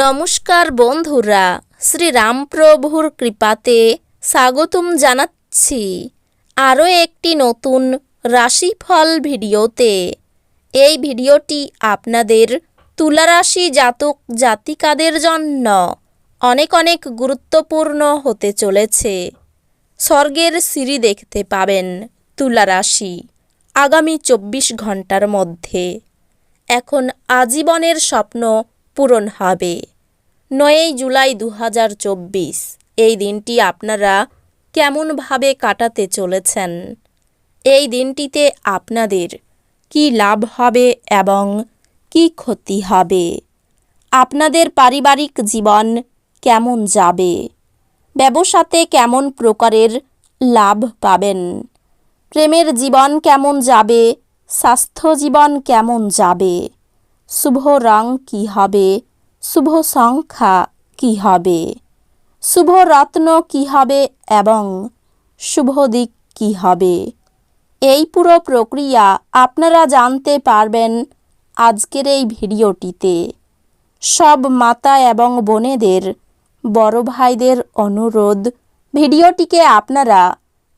নমস্কার বন্ধুরা শ্রীরামপ্রভুর কৃপাতে স্বাগতম জানাচ্ছি আরও একটি নতুন রাশিফল ভিডিওতে। এই ভিডিওটি আপনাদের তুলারাশি জাতক জাতিকাদের জন্য অনেক অনেক গুরুত্বপূর্ণ হতে চলেছে। স্বর্গের সিঁড়ি দেখতে পাবেন তুলারাশি আগামী চব্বিশ ঘণ্টার মধ্যে। এখন আজীবনের স্বপ্ন পূরণ হবে। নয়ই জুলাই দু হাজার চব্বিশ, এই দিনটি আপনারা কেমনভাবে কাটাতে চলেছেন? এই দিনটিতে আপনাদের কি লাভ হবে এবং কি ক্ষতি হবে? আপনাদের পারিবারিক জীবন কেমন যাবে? ব্যবসাতে কেমন প্রকারের লাভ পাবেন? প্রেমের জীবন কেমন যাবে? স্বাস্থ্য জীবন কেমন যাবে? শুভ রং কি হবে? শুভ সংখ্যা কি হবে? শুভ রত্ন কি হবে এবং শুভ দিক কি হবে? এই পুরো প্রক্রিয়া আপনারা জানতে পারবেন আজকের এই ভিডিওটিতে। সব মাতা এবং বোনেদের, বড় ভাইদের অনুরোধ, ভিডিওটিকে আপনারা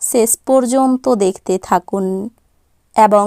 শেষ পর্যন্ত দেখতে থাকুন এবং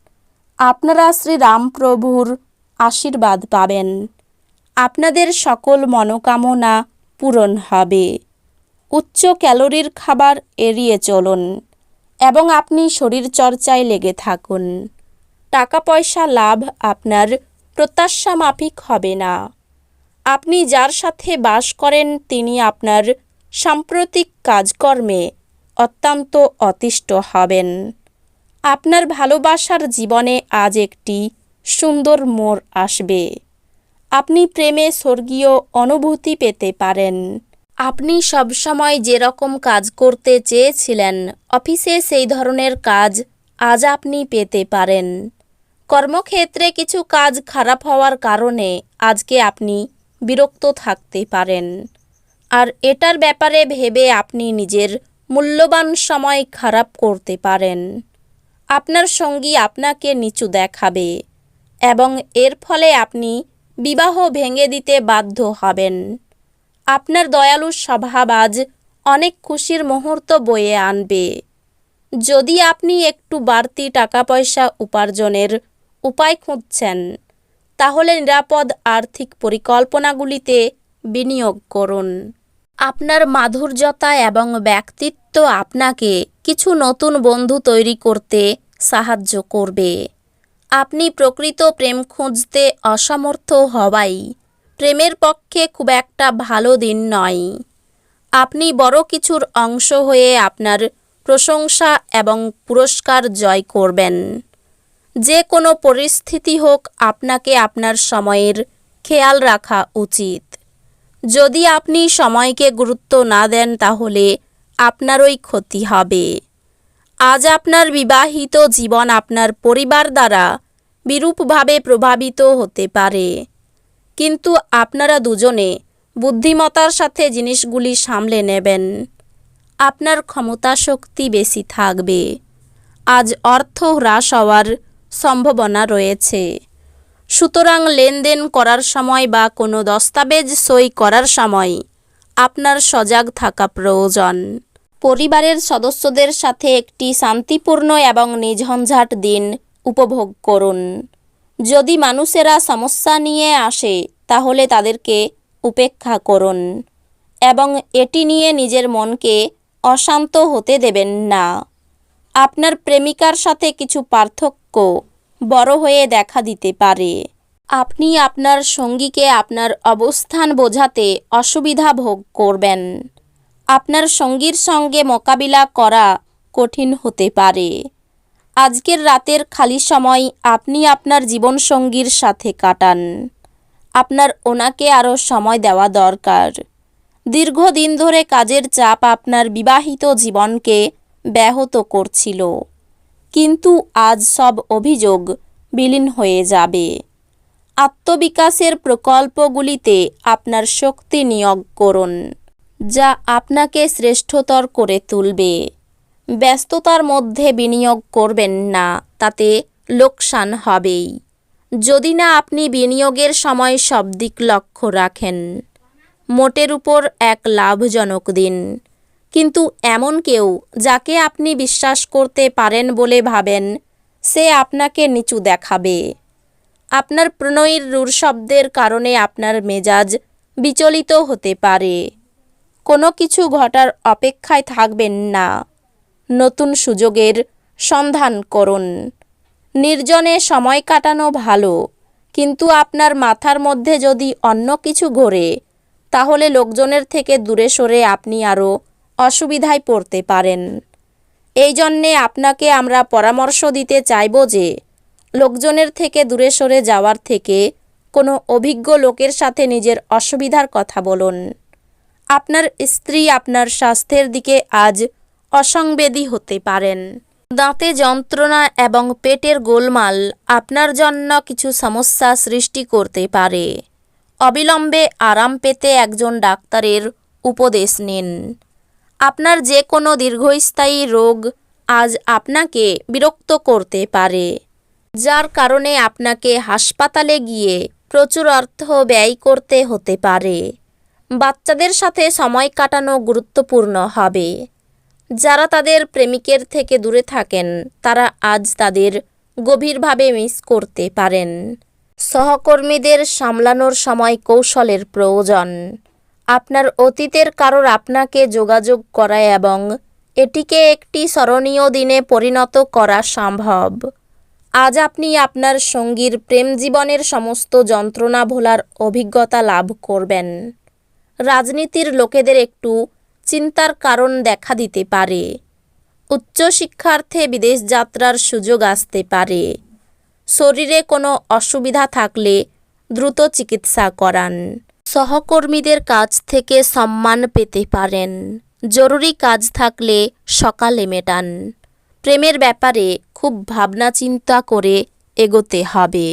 আপনারা শ্রীরামপ্রভুর আশীর্বাদ পাবেন। আপনাদের সকল মনোকামনা পূরণ হবে। উচ্চ ক্যালোরির খাবার এড়িয়ে চলুন এবং আপনি শরীর চর্চায় লেগে থাকুন। টাকা পয়সা লাভ আপনার প্রত্যাশা মাফিক হবে না। আপনি যার সাথে বাস করেন তিনি আপনার সাম্প্রতিক কাজকর্মে অত্যন্ত অতিষ্ঠ হবেন। আপনার ভালোবাসার জীবনে আজ একটি সুন্দর মোড় আসবে। আপনি প্রেমে স্বর্গীয় অনুভূতি পেতে পারেন। আপনি সবসময় যেরকম কাজ করতে চেয়েছিলেন, অফিসে সেই ধরনের কাজ আজ আপনি পেতে পারেন। কর্মক্ষেত্রে কিছু কাজ খারাপ হওয়ার কারণে আজকে আপনি বিরক্ত থাকতে পারেন। আর এটার ব্যাপারে ভেবে আপনি নিজের মূল্যবান সময় খারাপ করতে পারেন। আপনার সঙ্গী আপনাকে নিচু দেখাবে এবং এর ফলে আপনি বিবাহ ভেঙে দিতে বাধ্য হবেন। আপনার দয়ালু স্বভাব আজ অনেক খুশির মুহূর্ত বয়ে আনবে। যদি আপনি একটু বাড়তি টাকা পয়সা উপার্জনের উপায় খুঁজছেন, তাহলে নিরাপদ আর্থিক পরিকল্পনাগুলিতে বিনিয়োগ করুন। আপনার মাধুর্যতা এবং ব্যক্তিত্ব আপনাকে কিছু নতুন বন্ধু তৈরি করতে সাহায্য করবে। আপনি প্রকৃত প্রেম খুঁজতে অসমর্থ হওয়াই প্রেমের পক্ষে খুব একটা ভালো দিন নয়। আপনি বড় কিছুর অংশ হয়ে আপনার প্রশংসা এবং পুরস্কার জয় করবেন। যে কোনো পরিস্থিতি হোক, আপনাকে আপনার সময়ের খেয়াল রাখা উচিত। যদি আপনি সময়কে গুরুত্ব না দেন তাহলে আপনারই ক্ষতি হবে। আজ আপনার বিবাহিত জীবন আপনার পরিবার দ্বারা বিরূপভাবে প্রভাবিত হতে পারে। কিন্তু আপনারা দুজনে বুদ্ধিমতার সাথে জিনিসগুলি সামলে নেবেন। আপনার ক্ষমতা শক্তি বেশি থাকবে। আজ অর্থ হ্রাস হওয়ার সম্ভাবনা রয়েছে। সুতরাং লেনদেন করার সময় বা কোনো দস্তাবেজ সই করার সময় আপনার সজাগ থাকা প্রয়োজন। পরিবারের সদস্যদের সাথে একটি শান্তিপূর্ণ এবং নিঝঞ্ঝাট দিন উপভোগ করুন। যদি মানুষেরা সমস্যা নিয়ে আসে, তাহলে তাদেরকে উপেক্ষা করুন এবং এটি নিয়ে নিজের মনকে অশান্ত হতে দেবেন না। আপনার প্রেমিকার সাথে কিছু পার্থক্য বড় হয়ে দেখা দিতে পারে। আপনি আপনার সঙ্গীকে আপনার অবস্থান বোঝাতে অসুবিধা ভোগ করবেন। আপনার সঙ্গীর সঙ্গে মোকাবিলা করা কঠিন হতে পারে। আজকের রাতের খালি সময় আপনি আপনার জীবনসঙ্গীর সাথে কাটান। আপনার ওনাকে আরও সময় দেওয়া দরকার। দীর্ঘদিন ধরে কাজের চাপ আপনার বিবাহিত জীবনকে ব্যাহত করছিল। কিন্তু আজ সব অভিযোগ বিলীন হয়ে যাবে। আত্মবিকাশের প্রকল্পগুলিতে আপনার শক্তি নিয়োগ করুন, যা আপনাকে শ্রেষ্ঠতর করে তুলবে। ব্যস্ততার মধ্যে বিনিয়োগ করবেন না, তাতে লোকসান হবেই। যদি না আপনি বিনিয়োগের সময় সব দিক লক্ষ্য রাখেন, মোটের উপর এক লাভজনক দিন। কিন্তু এমন কেউ যাকে আপনি বিশ্বাস করতে পারেন বলে ভাবেন, সে আপনাকে নিচু দেখাবে। আপনার প্রণয়ীর রূঢ় শব্দের কারণে আপনার মেজাজ বিচলিত হতে পারে। কোনো কিছু ঘটার অপেক্ষায় থাকবেন না। নতুন সুযোগের সন্ধান করুন। নির্জনে সময় কাটানো ভালো, কিন্তু আপনার মাথার মধ্যে যদি অন্য কিছু ঘোরে, তাহলে লোকজনের থেকে দূরে সরে আপনি আরও অসুবিধায় পড়তে পারেন। এই জন্যে আপনাকে আমরা পরামর্শ দিতে চাইব যে, লোকজনের থেকে দূরে সরে যাওয়ার থেকে কোনো অভিজ্ঞ লোকের সাথে নিজের অসুবিধার কথা বলুন। আপনার স্ত্রী আপনার স্বাস্থ্যের দিকে আজ অসংবেদী হতে পারেন। দাঁতে যন্ত্রণা এবং পেটের গোলমাল আপনার জন্য কিছু সমস্যা সৃষ্টি করতে পারে। অবিলম্বে আরাম পেতে একজন ডাক্তারের উপদেশ নিন। আপনার যে কোনো দীর্ঘস্থায়ী রোগ আজ আপনাকে বিরক্ত করতে পারে, যার কারণে আপনাকে হাসপাতালে গিয়ে প্রচুর অর্থ ব্যয় করতে হতে পারে। বাচ্চাদের সাথে সময় কাটানো গুরুত্বপূর্ণ হবে। যারা তাদের প্রেমিকের থেকে দূরে থাকেন, তারা আজ তাদের গভীরভাবে মিস করতে পারেন। সহকর্মীদের সামলানোর সময় কৌশলের প্রয়োজন। আপনার অতীতের কারোর আপনাকে যোগাযোগ করা এবং এটিকে একটি স্মরণীয় দিনে পরিণত করা সম্ভব। আজ আপনি আপনার সঙ্গীর প্রেম জীবনের সমস্ত যন্ত্রণা ভোলার অভিজ্ঞতা লাভ করবেন। রাজনীতির লোকেদের একটু চিন্তার কারণ দেখা দিতে পারে। উচ্চশিক্ষার্থে বিদেশ যাত্রার সুযোগ আসতে পারে। শরীরে কোনো অসুবিধা থাকলে দ্রুত চিকিৎসা করান। সহকর্মীদের কাছ থেকে সম্মান পেতে পারেন। জরুরি কাজ থাকলে সকালে মেটান। প্রেমের ব্যাপারে খুব ভাবনা চিন্তা করে এগোতে হবে।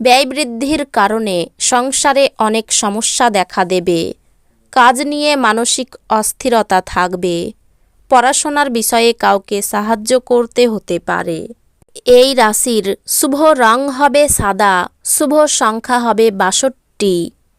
ব্যয় বৃদ্ধির কারণে সংসারে অনেক সমস্যা দেখা দেবে। কাজ নিয়ে মানসিক অস্থিরতা থাকবে। পড়াশোনার বিষয়ে কাউকে সাহায্য করতে হতে পারে। এই রাশির শুভ রং হবে সাদা, শুভ সংখ্যা হবে বাষট্টি।